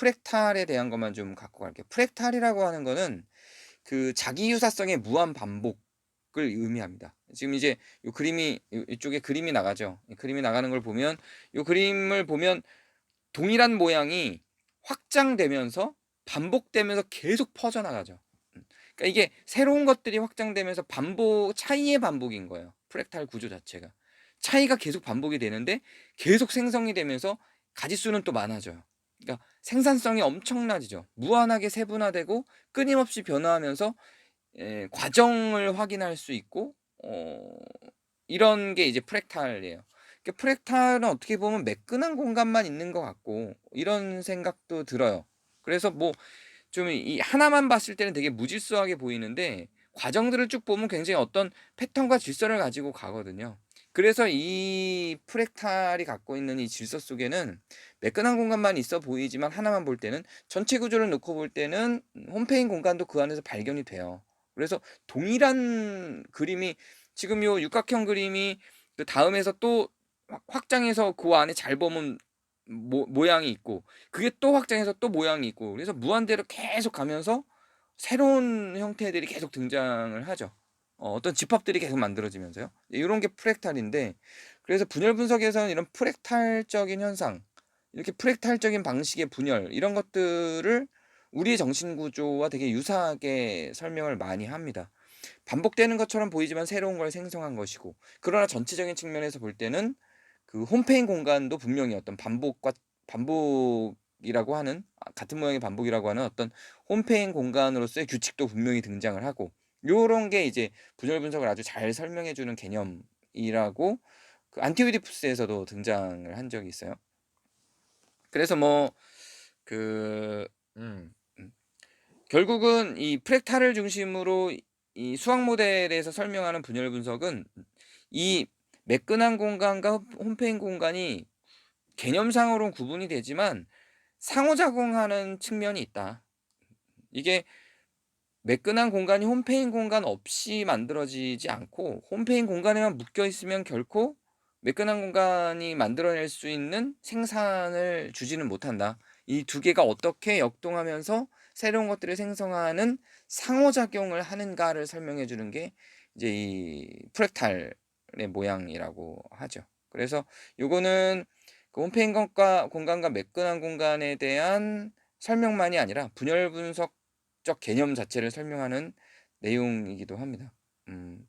프랙탈에 대한 것만 좀 갖고 갈게요. 프랙탈이라고 하는 거는 그 자기 유사성의 무한 반복을 의미합니다. 지금 이제 요 그림이 요 이쪽에 그림이 나가죠. 이 그림이 나가는 걸 보면 요 그림을 보면 동일한 모양이 확장되면서 반복되면서 계속 퍼져나가죠. 음. 그러니까 이게 새로운 것들이 확장되면서 반복 차이의 반복인 거예요. 프랙탈 구조 자체가. 차이가 계속 반복이 되는데 계속 생성이 되면서 가지수는 또 많아져요. 그러니까 생산성이 엄청나지죠. 무한하게 세분화되고 끊임없이 변화하면서 예, 과정을 확인할 수 있고 어, 이런 게 이제 프랙탈이에요. 그러니까 프랙탈은 어떻게 보면 매끈한 공간만 있는 것 같고 이런 생각도 들어요. 그래서 뭐 좀 이 하나만 봤을 때는 되게 무질서하게 보이는데 과정들을 쭉 보면 굉장히 어떤 패턴과 질서를 가지고 가거든요. 그래서 이 프랙탈이 갖고 있는 이 질서 속에는 매끈한 공간만 있어 보이지만 하나만 볼 때는 전체 구조를 놓고 볼 때는 홈페인 공간도 그 안에서 발견이 돼요. 그래서 동일한 그림이 지금 요 육각형 그림이 그 다음에서 또 확장해서 그 안에 잘 보면 모, 모양이 있고 그게 또 확장해서 또 모양이 있고 그래서 무한대로 계속 가면서 새로운 형태들이 계속 등장을 하죠. 어, 어떤 집합들이 계속 만들어지면서요. 이런 게 프랙탈인데 그래서 분열 분석에서는 이런 프랙탈적인 현상, 이렇게 프랙탈적인 방식의 분열 이런 것들을 우리의 정신 구조와 되게 유사하게 설명을 많이 합니다. 반복되는 것처럼 보이지만 새로운 걸 생성한 것이고 그러나 전체적인 측면에서 볼 때는 그 홈페인 공간도 분명히 어떤 반복과 반복 이라고 하는 아, 같은 모양의 반복이라고 하는 어떤 홈페인 공간으로서의 규칙도 분명히 등장을 하고 요런 게 이제 분열 분석을 아주 잘 설명해 주는 개념이라고 그 안티오이디푸스에서도 등장을 한 적이 있어요. 그래서 뭐그 음, 음. 결국은 이 프랙탈을 중심으로 이 수학 모델에서 설명하는 분열 분석은 이 매끈한 공간과 홈페인 공간이 개념상으로는 구분이 되지만 상호작용하는 측면이 있다. 이게 매끈한 공간이 홈페인 공간 없이 만들어지지 않고 홈페인 공간에만 묶여 있으면 결코 매끈한 공간이 만들어낼 수 있는 생산을 주지는 못한다. 이 두 개가 어떻게 역동하면서 새로운 것들을 생성하는 상호작용을 하는가를 설명해 주는 게 이제 이 프랙탈 의 모양이라고 하죠. 그래서 요거는 그 홈페인 공간과, 공간과 매끈한 공간에 대한 설명만이 아니라 분열 분석적 개념 자체를 설명하는 내용이기도 합니다. 음,